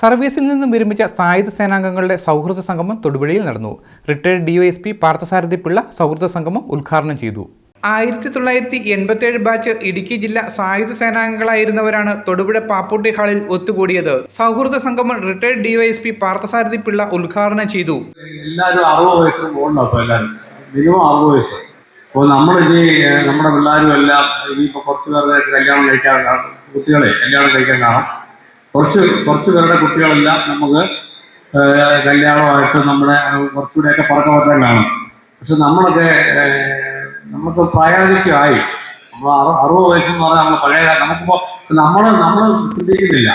സർവീസിൽ നിന്നും വിരമിച്ച സായുധ സേനാംഗങ്ങളുടെ സൗഹൃദ സംഗമം തൊടുപുഴയിൽ നടന്നു. റിട്ടയർഡ് ഡിവൈഎസ്പി പാർത്ഥസാരഥി പിള്ള സൗഹൃദ സംഗമം ഉദ്ഘാടനം ചെയ്തു. ആയിരത്തി തൊള്ളായിരത്തി എൺപത്തിയേഴ് ബാച്ച് ഇടുക്കി ജില്ല സായുധ സേനാംഗങ്ങളായിരുന്നവരാണ് തൊടുപുഴ പാപ്പൂട്ടി ഹാളിൽ ഒത്തുകൂടിയത്. സൗഹൃദ സംഗമം റിട്ടയർഡ് ഡിവൈഎസ്പി പാർത്ഥസാരഥി പിള്ള ഉദ്ഘാടനം ചെയ്തു. എല്ലാവരും അറുപത് വയസ്സ് പോകണ്ട അപ്പോൾ എല്ലാവരും മിനിമം അറുപത് വയസ്സ്. അപ്പോൾ നമ്മളിനി ഏഹ്, നമ്മുടെ പിള്ളേരും എല്ലാം ഇനിയിപ്പോൾ കുറച്ച് പേരുടെ കല്യാണം കഴിക്കാൻ കുട്ടികളെ കല്യാണം കഴിക്കാൻ കാണാം. കുറച്ച് കുറച്ച് പേരുടെ കുട്ടികളെല്ലാം നമുക്ക് കല്യാണമായിട്ട് നമ്മുടെ കുറച്ചുകൂടെയൊക്കെ പറ്റാൻ കാണും. പക്ഷെ നമ്മളൊക്കെ നമുക്ക് പ്രായാധിക്യമായി. നമ്മൾ അറു അറുപത് വയസ്സെന്ന് പറഞ്ഞാൽ നമ്മൾ പഴയ നമുക്കിപ്പോൾ നമ്മൾ നമ്മൾ ചിന്തിക്കുന്നില്ല.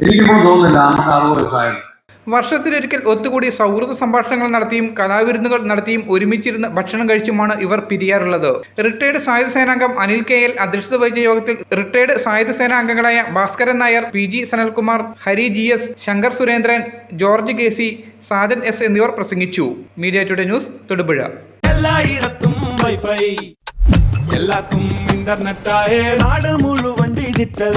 എനിക്കിപ്പോൾ തോന്നുന്നില്ല നമുക്ക് അറുപത് വയസ്സായത് വർഷത്തിലൊരിക്കൽ ഒത്തുകൂടി സൗഹൃദ സംഭാഷണങ്ങൾ നടത്തിയും കലാവിരുന്നുകൾ നടത്തിയും ഒരുമിച്ചിരുന്ന് ഭക്ഷണം കഴിച്ചുമാണ് ഇവർ പിരിയാറുള്ളത്. റിട്ടയർഡ് സായുധ സേനാംഗം അനിൽ കെ എൽ അധ്യക്ഷത വഹിച്ച യോഗത്തിൽ റിട്ടയർഡ് സായുധ സേനാ അംഗങ്ങളായ Bhaskaran Nair P G Sanalkumar Hari G S Shankar Surendran George K C Sajan S എന്നിവർ പ്രസംഗിച്ചു. Media today news Thodupuzha. Wifi. എല്ലാത്തും ഇന്റർനെറ്റായേ നാട് മുഴുവൻ ഡിജിറ്റൽ.